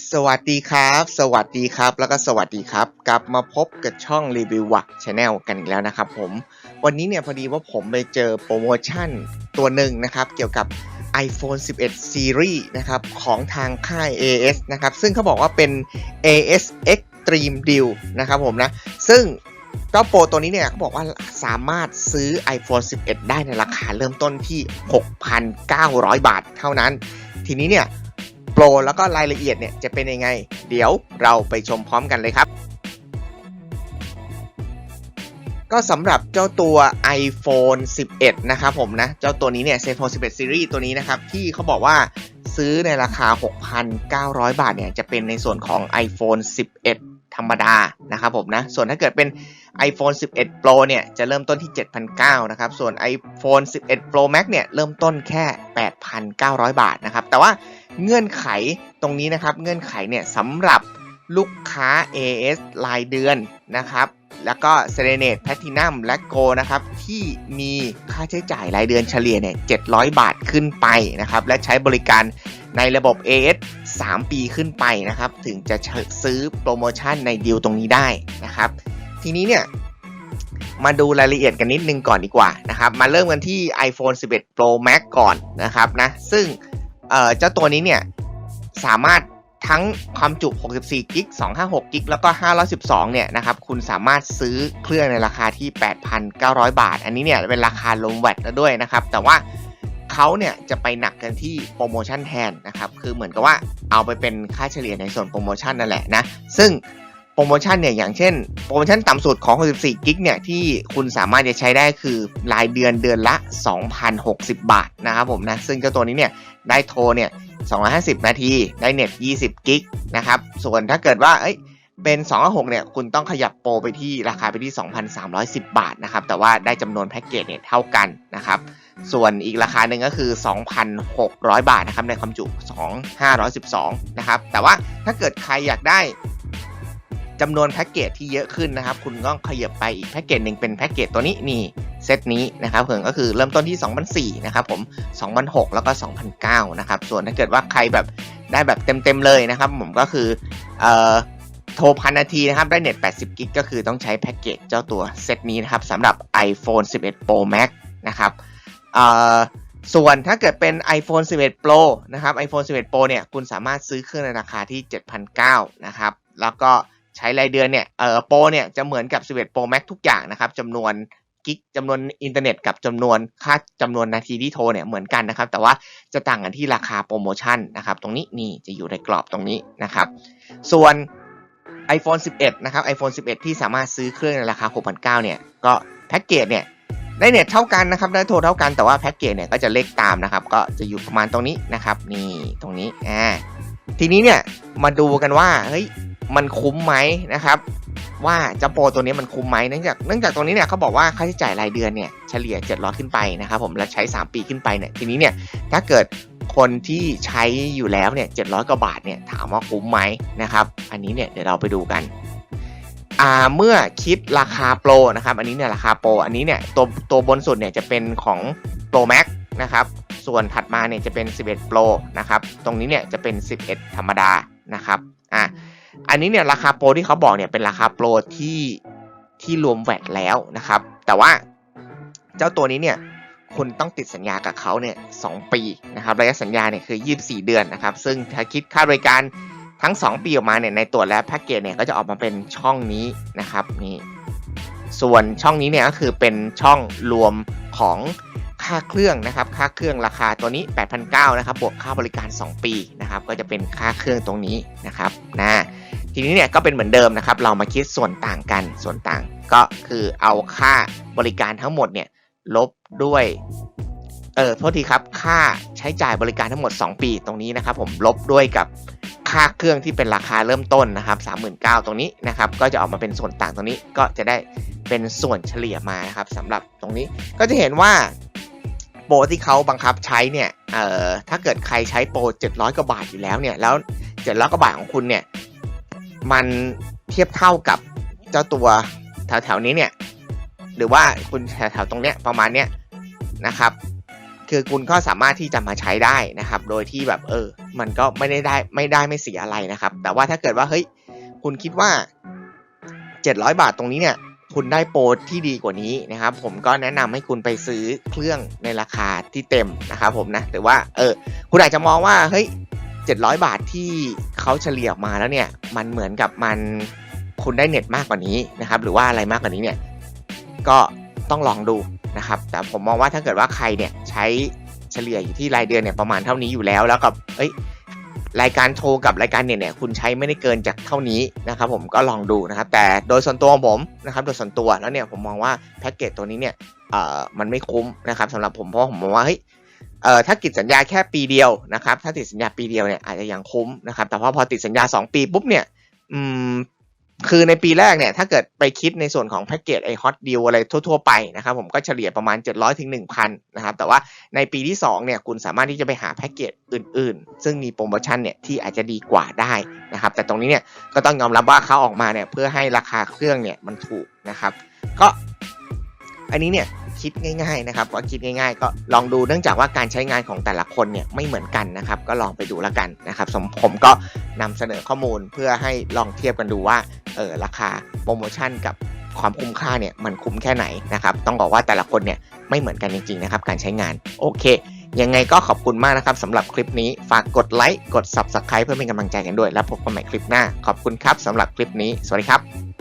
สวัสดีครับ สวัสดีครับ แล้วก็สวัสดีครับ กลับมาพบกับช่องรีวิววักชาแนลกันอีกแล้วนะครับผม วันนี้เนี่ยพอดีว่าผมไปเจอโปรโมชั่นตัวหนึ่งนะครับ เกี่ยวกับ iPhone 11 Series นะครับ ของทางค่าย AS นะครับ ซึ่งเขาบอกว่าเป็น AS Extreme Deal นะครับผมนะ ซึ่งเจ้าโปรตัวนี้เนี่ยเขาบอกว่าสามารถซื้อ iPhone 11 ได้ในราคาเริ่มต้นที่ 6,900 บาทเท่านั้น ทีนี้เนี่ย โปรแล้วก็รายละเอียดเนี่ยจะเป็นยังไง เดี๋ยวเราไปชมพร้อมกันเลยครับ ก็สำหรับเจ้าตัว iPhone 11 นะครับผมนะ เจ้าตัวนี้เนี่ย iPhone 11 Series ตัวนี้นะครับ ที่เขาบอกว่าซื้อในราคา 6,900 บาทเนี่ยจะเป็นในส่วนของ iPhone 11 ธรรมดานะครับผมนะ ส่วนถ้าเกิดเป็น iPhone 11 Pro เนี่ยจะเริ่มต้นที่ 7,900นะครับ ส่วน iPhone 11 Pro Max เนี่ยเริ่มต้นแค่ 8,900 บาทนะครับ แต่ว่าเงื่อนไขตรงนี้นะครับ เงื่อนไขเนี่ยสำหรับลูกค้า AS รายเดือนนะครับ แล้วก็ s e r e n a t e Platinum และ Go นะครับ ที่มีค่าใช้จ่ายรายเดือนเฉลี่ยเนี่ย700 บาทขึ้นไปนะครับ และใช้บริการในระบบ AS 3 ปีขึ้นไปนะครับ ถึงจะซื้อโปรโมชั่นในดีลตรงนี้ได้นะครับ ทีนี้เนี่ยมาดูรายละเอียดกันนิดนึงก่อนดีกว่านะครับ มาเริ่มกันที่ iPhone 11 Pro Max ก่อนนะครับนะ ซึ่งเเจ้าตัวนี้เนี่ยสามารถทั้งความจุ 64กิก256กิกแล้วก็ 512 เนี่ยนะครับ คุณสามารถซื้อเครื่องในราคาที่ 8,900 บาท อันนี้เนี่ยเป็นราคารวมแวตแล้วด้วยนะครับ แต่ว่าเขาเนี่ยจะไปหนักกันที่โปรโมชั่นแทนนะครับ คือเหมือนกับว่าเอาไปเป็นค่าเฉลี่ยในส่วนโปรโมชั่นนั่นแหละนะ ซึ่ง โปรโมชั่นเนี่ยอย่างเช่น โปรโมชั่นต่ำสุดของ 64 กิกเนี่ยที่คุณสามารถจะใช้ได้คือรายเดือนเดือนละ 2,060 บาทนะครับผมนะซึ่งเจ้าตัวนี้เนี่ยได้โทรเนี่ย 250 นาทีได้เน็ต 20 กิกนะครับส่วนถ้าเกิดว่าเอ้ยเป็น 26 เนี่ย คุณต้องขยับโปรไปที่ราคาไปที่ 2,310 บาทนะครับ แต่ว่าได้จำนวนแพ็กเกจเนี่ยเท่ากันนะครับ ส่วนอีกราคาหนึ่งก็คือ 2,600 บาทนะครับ ในความจุ 2,512 นะครับ แต่ว่าถ้าเกิดใครอยากได้ จำนวนแพ็กเกจที่เยอะขึ้นนะครับ คุณก็ขยับไปอีกแพ็กเกจหนึ่งเป็นแพ็กเกจตัวนี้นี่เซตนี้นะครับเพิ่งก็คือเริ่มต้นที่ 2,004นะครับผม2,006 แล้วก็ 2,009นะครับส่วนถ้าเกิดว่าใครแบบได้แบบเต็มๆเลยนะครับ ผมก็คือเอ่อโทรพันนาทีนะครับ ได้เน็ต 80 กิกก็คือต้องใช้แพ็กเกจเจ้าตัวเซตนี้นะครับสำหรับ iPhone 11 Pro Max นะครับเอ่อส่วนถ้าเกิดเป็น iPhone 11 Pro นะครับ iPhone 11 Pro เนี่ย คุณสามารถซื้อเครื่องในราคาที่ 7,900นะครับ แล้วก็ ใช้รายเดือนเนี่ยเออโปรเนี่ยจะเหมือนกับ 11 Pro Max ทุกอย่างนะครับจำนวนกิกจำนวนอินเทอร์เน็ตกับจำนวนค่าจำนวนนาทีที่โทรเนี่ยเหมือนกันนะครับ แต่ว่าจะต่างกันที่ราคาโปรโมชั่นนะครับ ตรงนี้นี่จะอยู่ในกรอบตรงนี้นะครับ ส่วน iPhone 11 นะครับ iPhone 11 ที่สามารถซื้อเครื่องในราคา 6,900 เนี่ย ก็แพ็กเกจเนี่ยได้เน็ตเท่ากันนะครับได้โทรเท่ากันแต่ว่าแพ็กเกจเนี่ยก็จะเลขตามนะครับ ก็จะอยู่ประมาณตรงนี้นะครับ นี่ตรงนี้อ่าทีนี้เนี่ยมาดูกันว่าเฮ้ย มันคุ้มไหมนะครับ ว่าเจ้าโปรตัวนี้มันคุ้มไหมเนื่องจากเนื่องจากตรงนี้เนี่ยเขาบอกว่าค่าใช้จ่ายรายเดือนเนี่ยเฉลี่ย700ขึ้นไปนะครับผมและใช้ 3 ปีขึ้นไปเนี่ยทีนี้เนี่ยถ้าเกิดคนที่ใช้อยู่แล้วเนี่ย700กว่าบาทเนี่ยถามว่าคุ้มไหมนะครับ อันนี้เนี่ยเดี๋ยวเราไปดูกันอ่าเมื่อคิดราคาโปรนะครับ อันนี้เนี่ยราคาโปรอันนี้เนี่ยตัวตัวบนสุดเนี่ยจะเป็นของ Pro Max นะครับ ส่วนถัดมาเนี่ยจะเป็น 11 Pro นะครับ ตรงนี้เนี่ยจะเป็น 11 ธรรมดานะครับ อ่า อันนี้เนี่ยราคาโปรที่เขาบอกเนี่ยเป็นราคาโปรที่ที่รวมแวตแล้วนะครับ แต่ว่าเจ้าตัวนี้เนี่ยคุณต้องติดสัญญากับเขาเนี่ยสปีนะครับระยะสัญญาเนี่ยคือ 24 เดือนนะครับ ซึ่งถ้าคิดค่าบริการทั้ง 2 ปีออกมาเนี่ยในตัวและแพ็กเกจเนี่ยก็จะออกมาเป็นช่องนี้นะครับนี่ส่วนช่องนี้เนี่ยก็คือเป็นช่องรวมของค่าเครื่องนะครับ ค่าเครื่องราคาตัวนี้ 8,900นะครับบวกค่าบริการ 2 ปีนะครับ ก็จะเป็นค่าเครื่องตรงนี้นะครับนะ ทีนี้เนี่ยก็เป็นเหมือนเดิมนะครับ เรามาคิดส่วนต่างกันส่วนต่างก็คือเอาค่าบริการทั้งหมดเนี่ยลบด้วยเออโทษทีครับค่าใช้จ่ายบริการทั้งหมด 2 ปีตรงนี้นะครับ ผมลบด้วยกับค่าเครื่องที่เป็นราคาเริ่มต้นนะครับ39,000ตรงนี้นะครับ ก็จะออกมาเป็นส่วนต่างตรงนี้ก็จะได้เป็นส่วนเฉลี่ยมานะครับสำหรับตรงนี้ก็จะเห็นว่าโปรที่เขาบังคับใช้เนี่ยเอ่อถ้าเกิดใครใช้โปร700กว่าบาทอยู่แล้วเนี่ยแล้ว700กว่าบาทของคุณเนี่ย มันเทียบเท่ากับเจ้าตัวแถวๆนี้เนี่ย หรือว่าคุณแถวๆตรงเนี้ยประมาณเนี้ยนะครับ คือคุณก็สามารถที่จะมาใช้ได้นะครับ โดยที่แบบเออ มันก็ไม่ได้ได้ไม่ได้ไม่เสียอะไรนะครับ แต่ว่าถ้าเกิดว่าเฮ้ยคุณคิดว่า 700 บาทตรงนี้เนี่ย คุณได้โปรที่ดีกว่านี้นะครับ ผมก็แนะนำให้คุณไปซื้อเครื่องในราคาที่เต็มนะครับ ผมนะแต่ว่า เออ คุณอาจจะมองว่าเฮ้ย 700 บาทที่เขาเฉลี่ยออกมาแล้วเนี่ย มันเหมือนกับมันคุณได้เน็ตมากกว่านี้นะครับ หรือว่าอะไรมากกว่านี้เนี่ย ก็ต้องลองดูนะครับ แต่ผมมองว่าถ้าเกิดว่าใครเนี่ยใช้เฉลี่ยอยู่ที่รายเดือนเนี่ยประมาณเท่านี้อยู่แล้ว แล้วกับ เอ้ย รายการโทรกับรายการเน็ตเนี่ย คุณใช้ไม่ได้เกินจากเท่านี้นะครับ ผมก็ลองดูนะครับ แต่โดยส่วนตัวของผมนะครับ โดยส่วนตัวแล้วเนี่ยผมมองว่าแพ็กเกจตัวนี้เนี่ย เอ่อ มันไม่คุ้มนะครับสำหรับผมเพราะผมมองว่าเฮ้ย เอ่อถ้าติดสัญญาแค่ปีเดียวนะครับ ถ้าติดสัญญาปีเดียวเนี่ยอาจจะยังคุ้มนะครับ แต่ว่าพอติดสัญญา 2 ปีปุ๊บเนี่ยอืมคือในปีแรกเนี่ยถ้าเกิดไปคิดในส่วนของแพ็กเกจไอฮอตดีลอะไรทั่ว ๆ ไปนะครับผมก็เฉลี่ยประมาณ 700ถึง1,000นะครับแต่ว่าในปีที่2เนี่ยคุณสามารถที่จะไปหาแพ็กเกจอื่น ๆ ซึ่งมีโปรโมชั่นเนี่ยที่อาจจะดีกว่าได้นะครับแต่ตรงนี้เนี่ยก็ต้องยอมรับว่าเขาออกมาเนี่ยเพื่อให้ราคาเครื่องเนี่ยมันถูกนะครับ ก็อันนี้เนี่ย คิดง่ายๆนะครับว่าคิดง่ายๆ ก็ลองดูเนื่องจากว่าการใช้งานของแต่ละคนเนี่ยไม่เหมือนกันนะครับ ก็ลองไปดูแล้วกันนะครับสมผมก็นำเสนอข้อมูลเพื่อให้ลองเทียบกันดูว่าเออราคาโปรโมชั่นกับความคุ้มค่าเนี่ยมันคุ้มแค่ไหนนะครับต้องบอกว่าแต่ละคนเนี่ยไม่เหมือนกันจริงๆนะครับการใช้งานโอเคยังไงก็ขอบคุณมากนะครับสำหรับคลิปนี้ฝากกดไลค์กด Subscribe เพื่อเป็นกำลังใจกันด้วย แล้วพบกันใหม่คลิปหน้า ขอบคุณครับสำหรับคลิปนี้ สวัสดีครับ